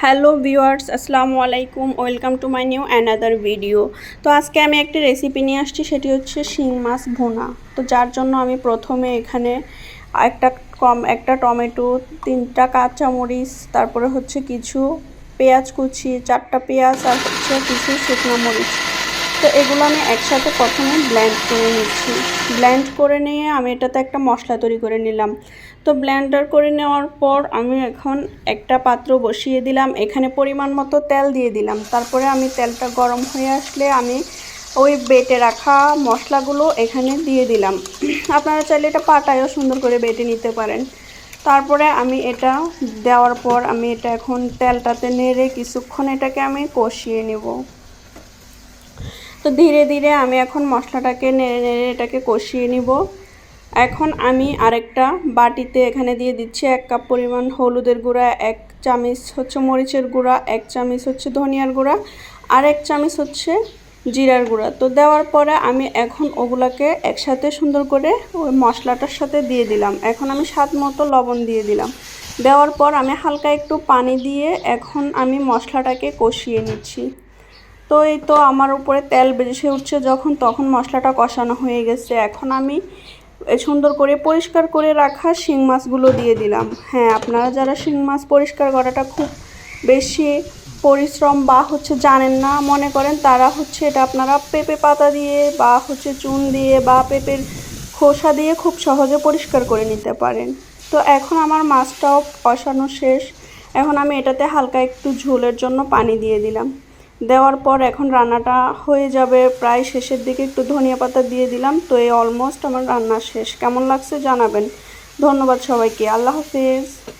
Hello viewers, আসসালামু আলাইকুম, welcome to my new another video. তো আজকে আমি একটি রেসিপি নিয়ে আসছি, সেটি হচ্ছে শিং মাছ ভুনা। তো যার জন্য আমি প্রথমে এখানে একটা কম, একটা টমেটো, তিনটা কাঁচামরিচ, তারপরে হচ্ছে কিছু পেঁয়াজ কুচি, চারটা পেঁয়াজ, আর হচ্ছে কিছু শুকনো মরিচ। তো এগুলো আমি একসাথে প্রথমে ব্ল্যান্ড করে নিচ্ছি। ব্ল্যান্ড করে নিয়ে আমি এটাতে একটা মশলা তৈরি করে নিলাম। তো ব্ল্যান্ডার করে নেওয়ার পর আমি এখন একটা পাত্র বসিয়ে দিলাম। এখানে পরিমাণ মতো তেল দিয়ে দিলাম। তারপরে আমি তেলটা গরম হয়ে আসলে আমি ওই বেটে রাখা মশলাগুলো এখানে দিয়ে দিলাম। আপনারা চাইলে এটা পাটায়ও সুন্দর করে বেটে নিতে পারেন। তারপরে আমি এটা দেওয়ার পর আমি এটা এখন তেলটাতে নেড়ে কিছুক্ষণ এটাকে আমি কষিয়ে নেব। তো ধীরে ধীরে আমি এখন মশলাটাকে নেড়ে নেড়ে এটাকে কষিয়ে নিব। এখন আমি আরেকটা বাটিতে এখানে দিয়ে দিচ্ছি এক কাপ পরিমাণ হলুদের গুঁড়া, এক চামচ হচ্ছে মরিচের গুঁড়া, এক চামচ হচ্ছে ধনিয়ার গুঁড়া, আর এক চামচ হচ্ছে জিরার গুঁড়া। তো দেওয়ার পরে আমি এখন ওগুলাকে একসাথে সুন্দর করে ওই মশলাটার সাথে দিয়ে দিলাম। এখন আমি স্বাদ মতো লবণ দিয়ে দিলাম। দেওয়ার পর আমি হালকা একটু পানি দিয়ে এখন আমি মশলাটাকে কষিয়ে নিচ্ছি। তো এই তো আমার উপরে তেল বেশি উঠছে যখন তখন মশলাটা কষানো হয়ে গেছে। এখন আমি সুন্দর করে পরিষ্কার করে রাখা শিং মাছগুলো দিয়ে দিলাম। হ্যাঁ আপনারা যারা শিং মাছ পরিষ্কার করাটা খুব বেশি পরিশ্রম বা হচ্ছে জানেন না, মনে করেন তারা হচ্ছে এটা আপনারা পেঁপে পাতা দিয়ে বা হচ্ছে চুন দিয়ে বা পেঁপের খোসা দিয়ে খুব সহজে পরিষ্কার করে নিতে পারেন। তো এখন আমার মাছটাও কষানো শেষ। এখন আমি এটাতে হালকা একটু ঝোলের জন্য পানি দিয়ে দিলাম। দেওয়ার পর এখন রান্নাটা হয়ে যাবে প্রায় শেষের দিকে। একটু ধনিয়া পাতা দিয়ে দিলাম, তো এই অলমোস্ট আমার রান্না শেষ। কেমন লাগছে জানাবেন। ধন্যবাদ সবাইকে। আল্লাহ হাফিজ।